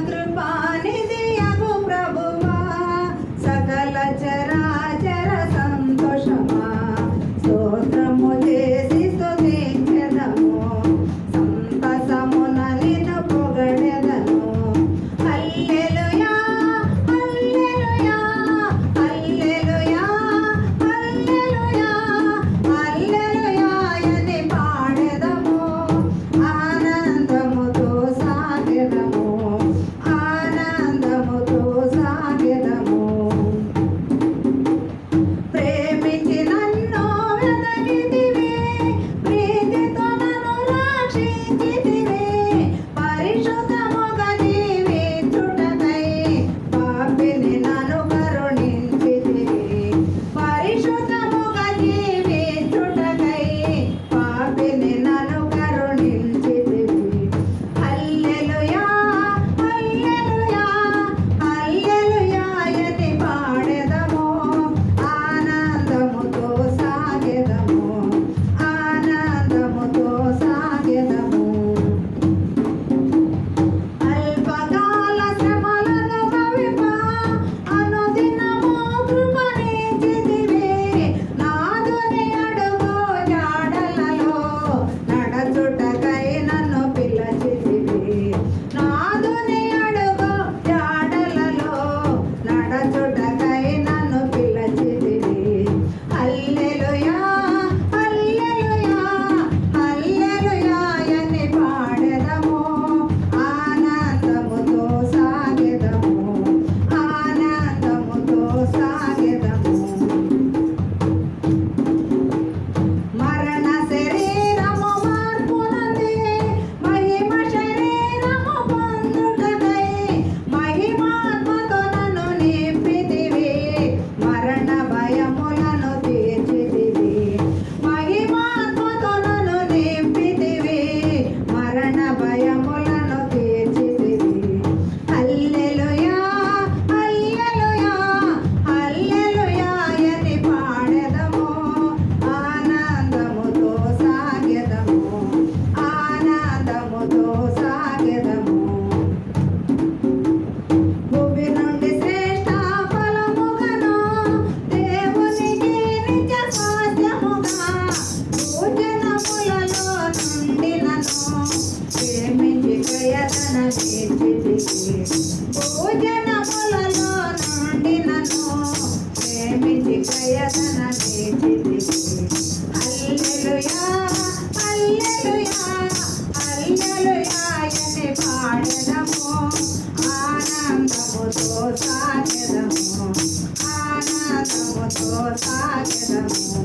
കൃപാനിധി భోజనములలో నుండి నన్ను ప్రేమించి ప్రయతన అల్లెలుయాయని పాడదము ఆనందముతో సాగదము ఆనందముతో సాగదము